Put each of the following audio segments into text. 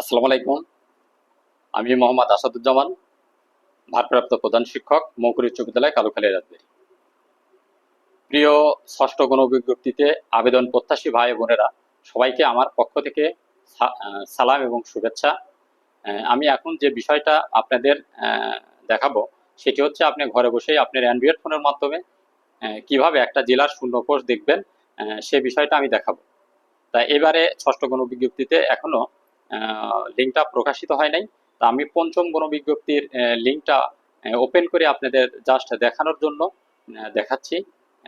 আসসালামু আলাইকুম। আমি মোহাম্মদ আসাদুজ্জামান, ভারপ্রাপ্ত প্রধান শিক্ষক, মৌকুরি উচ্চ বিদ্যালয় কালুখালী রাজবাড়ি প্রিয় ষষ্ঠ গণবিজ্ঞপ্তিতে আবেদন প্রত্যাশী ভাই বোনেরা, সবাইকে আমার পক্ষ থেকে সালাম এবং শুভেচ্ছা। আমি এখন যে বিষয়টা আপনাদের দেখাবো, সেটি হচ্ছে আপনি ঘরে বসেই আপনার অ্যান্ড্রয়েড ফোনের মাধ্যমে কীভাবে একটা জেলার শূন্য কোষ দেখবেন সে বিষয়টা আমি দেখাবো। তা এবারে ষষ্ঠ গণবিজ্ঞপ্তিতে এখনও লিঙ্কটা প্রকাশিত হয় নাই। তা আমি পঞ্চম গণবিজ্ঞপ্তির লিঙ্কটা ওপেন করে আপনাদের জাস্ট দেখানোর জন্য দেখাচ্ছি,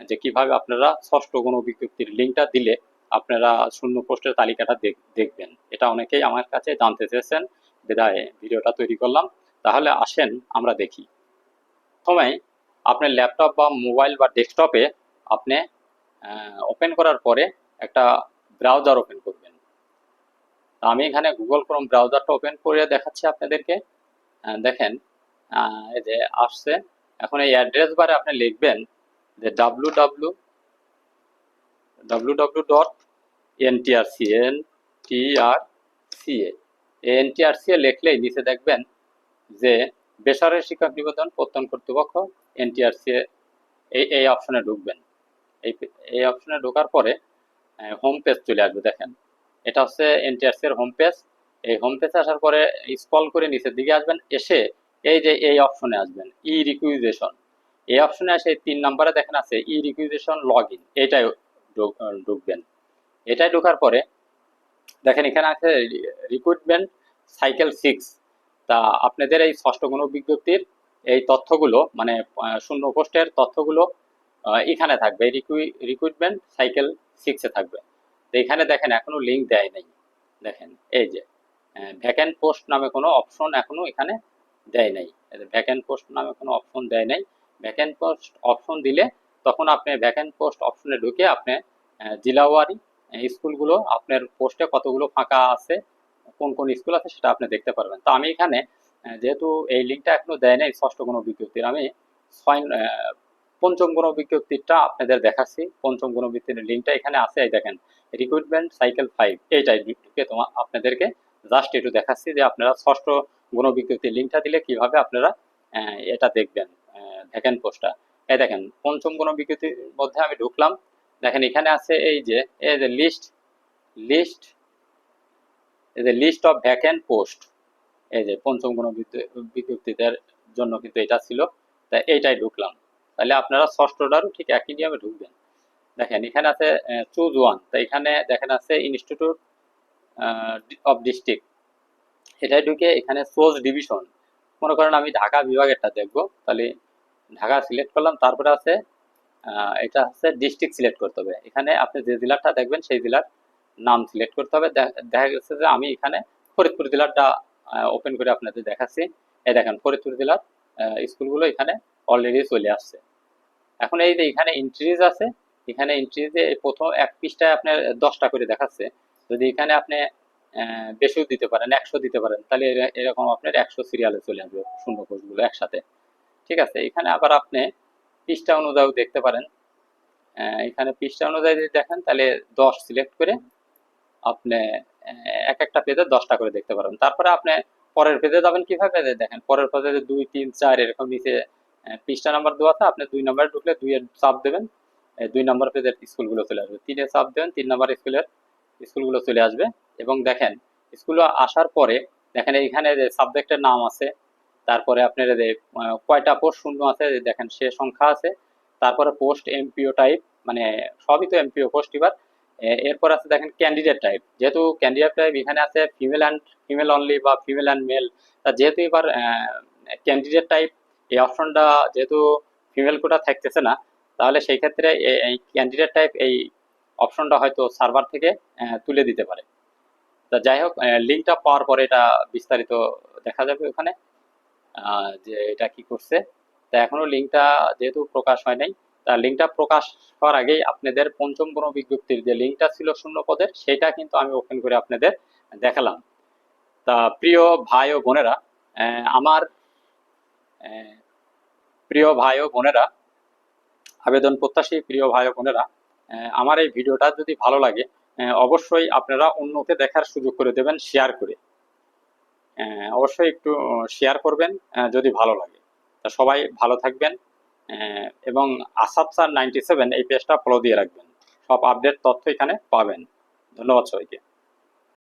যে কীভাবে আপনারা ষষ্ঠ গণবিজ্ঞপ্তির লিঙ্কটা দিলে আপনারা শূন্য পোস্টের তালিকাটা দেখ- দেখবেন। এটা অনেকেই আমার কাছে জানতে চেয়েছেন, বিদায়, ভিডিওটা তৈরি করলাম। তাহলে আসেন, আমরা দেখি। প্রথমে, আপনার ল্যাপটপ বা মোবাইল বা ডেস্কটপে আপনি ওপেন করার পরে একটা ব্রাউজার ওপেন করবেন। আমি এখানে গুগল ক্রোম ব্রাউজারটা ওপেন করে দেখাচ্ছি আপনাদেরকে। দেখেন এই যে আসছে। এখন এই অ্যাড্রেস বারে আপনি লিখবেন যে W W W W dot NTRC N T R C A NTRC A লিখলেই নিচে দেখবেন যে বেসরকারি শিক্ষক নিবেদন প্রত্যন কর্তৃপক্ষ এনটিআরসি এই এই অপশনে ঢুকবেন। এই এই অপশনে ঢোকার পরে হোম পেজ চলে আসবে, দেখেন। এটা হচ্ছে এনটিআরসি এর হোম পেজ এই হোম পেজে আসার পরে স্ক্রল করে নিচের দিকে আসবেন, এসে এই যে এই অপশনে আসবেন ই রিকুইজেশন এই অপশনে এসে তিন নম্বরে দেখেন আছে ই রিকুইজেশন লগ ইন এটাই ঢুকবেন। এটাই ঢোকার পরে দেখেন এখানে আছে রিক্রুটমেন্ট সাইকেল সিক্স তা আপনাদের এই ষষ্ঠ গণ বিজ্ঞপ্তির এই তথ্যগুলো মানে শূন্য পোস্টের তথ্যগুলো এখানে থাকবে রিক্রুটমেন্ট সাইকেল সিক্সে থাকবে। এখানে দেখেন এখনও লিঙ্ক দেয় নাই। দেখেন, এই যে ভ্যাকেন্ট পোস্ট নামে কোনো অপশন এখনও এখানে দেয় নাই। ভ্যাকেন্ট পোস্ট নামে কোনো অপশন দেয় নাই। ভ্যাকেন্ট পোস্ট অপশন দিলে তখন আপনি ভ্যাকেন্ট পোস্ট অপশনে ঢুকে আপনি জেলাওয়ারি স্কুলগুলো আপনার পোস্টে কতগুলো ফাঁকা আছে, কোন কোন স্কুল আছে সেটা আপনি দেখতে পারবেন। তো আমি এখানে যেহেতু এই লিঙ্কটা এখনও দেয় নাই ষষ্ঠ কোনো বিজ্ঞপ্তির, আমি ছয় পঞ্চম কোনো বিজ্ঞপ্তিটা আপনাদের দেখাচ্ছি। পঞ্চম কোনো বিজ্ঞপ্তির লিঙ্কটা এখানে আছে, এই দেখেন রিক্রুটমেন্ট সাইকেল ফাইভ এইটাই ঢুকে তোমার আপনাদেরকে জাস্ট একটু দেখাচ্ছি যে আপনারা ষষ্ঠ গুণ বিজ্ঞপ্তির লিঙ্কটা দিলে কীভাবে আপনারা এটা দেখবেন ভ্যাকেন্ট পোস্টটা এই দেখেন, পঞ্চম গুণ বিজ্ঞপ্তির মধ্যে আমি ঢুকলাম। দেখেন, এখানে আছে এই যে এই যে লিস্ট লিস্ট এই যে লিস্ট অফ ভ্যাকেন্ট পোস্ট এই যে পঞ্চম গুণ বিজ্ঞপ্তিদের জন্য কিন্তু এটা ছিল। তা এইটাই ঢুকলাম। তাহলে আপনারা ষষ্ঠটারও ঠিক একই নিয়মে ঢুকবেন। দেখেন, এখানে আছে চুজ ওয়ান তো এখানে দেখেন আছে ইনস্টিটিউট অফ ডিস্ট্রিক্ট এটাই ঢুকে এখানে সোজ ডিভিশন মনে করেন আমি ঢাকা বিভাগেরটা দেখব। তাহলে ঢাকা সিলেক্ট করলাম, তারপরে আছে এটা হচ্ছে ডিস্ট্রিক্ট সিলেক্ট করতে হবে। এখানে আপনি যে জেলাটা দেখবেন, সেই জেলার নাম সিলেক্ট করতে হবে। দেখা গেছে যে আমি এখানে ফরিদপুর জেলারটা ওপেন করে আপনাদের দেখাচ্ছি। এই দেখেন, ফরিদপুর জেলার স্কুলগুলো এখানে অলরেডি চলে আসছে। এখন এই যে এখানে ইন্ট্রিজ আছে, এখানে ইন্ট্রিজে প্রথম এক পৃষ্ঠায় আপনার দশটা করে দেখাচ্ছে। যদি এখানে আপনি বেশিও দিতে পারেন, একশো দিতে পারেন, তাহলে এরকম আপনার একশো সিরিয়ালে চলে আসবে শূন্য কোষগুলো একসাথে। ঠিক আছে? এখানে আবার আপনি পৃষ্ঠা অনুযায়ী দেখতে পারেন। এখানে পৃষ্ঠা অনুযায়ী যদি দেখেন, তাহলে দশ সিলেক্ট করে আপনি এক একটা পেজে দশটা করে দেখতে পারেন। তারপরে আপনি পরের পেজে যাবেন কীভাবে? দেখেন, পরের পেজে দুই, তিন, চার এরকম নিচে পৃষ্ঠা নাম্বার দেওয়া আছে, আপনি দুই নাম্বার ঢুকলে দুইয়ের চাপ দেবেন। দুই নাম্বার পেজের স্কুলগুলো চলে আসবে। তিনে চাপ দেবেন, তিন নাম্বার স্কুলের স্কুলগুলো চলে আসবে। এবং দেখেন স্কুল আসার পরে দেখেন এইখানে যে সাবজেক্টের নাম আছে, তারপরে আপনার যে কয়টা পোস্ট শূন্য আছে দেখেন সে সংখ্যা আছে। তারপরে পোস্ট এমপিও টাইপ মানে সবই তো এমপিও পোস্ট এবার। এরপর আছে দেখেন ক্যান্ডিডেট টাইপ যেহেতু ক্যান্ডিডেট টাইপ এখানে আছে ফিমেল অ্যান্ড ফিমেল অনলি বা ফিমেল অ্যান্ড মেল তা যেহেতু এবার ক্যান্ডিডেট টাইপ এই অপশনটা যেহেতু ফিমেল কোটা থাকতেছে না, তাহলে সেই ক্ষেত্রে এই ক্যান্ডিডেট টাইপ এই অপশনটা হয়তো সার্ভার থেকে তুলে দিতে পারে। তা যাই হোক লিঙ্কটা পাওয়ার পরে এটা বিস্তারিত দেখা যাবে ওখানে যে এটা কি করছে। তা এখনও লিঙ্কটা যেহেতু প্রকাশ হয় নাই, তা লিঙ্কটা প্রকাশ হওয়ার আগেই আপনাদের পঞ্চম কোনো বিজ্ঞপ্তির যে লিঙ্কটা ছিল শূন্য পদের, সেটা কিন্তু আমি ওপেন করে আপনাদের দেখালাম। তা প্রিয় ভাই ও বোনেরা আমার প্রিয় ভাই ও বোনেরা, আবেদন প্রত্যাশী প্রিয় ভাই ও বোনেরা আমার এই ভিডিওটা যদি ভালো লাগে অবশ্যই আপনারা অন্যকে দেখার সুযোগ করে দেবেন শেয়ার করে। অবশ্যই একটু শেয়ার করবেন যদি ভালো লাগে। তা সবাই ভালো থাকবেন এবং আসাদ স্যার নাইনটি সেভেন এই পেজটা ফলো দিয়ে রাখবেন। সব আপডেট তথ্য এখানে পাবেন। ধন্যবাদ সবাইকে।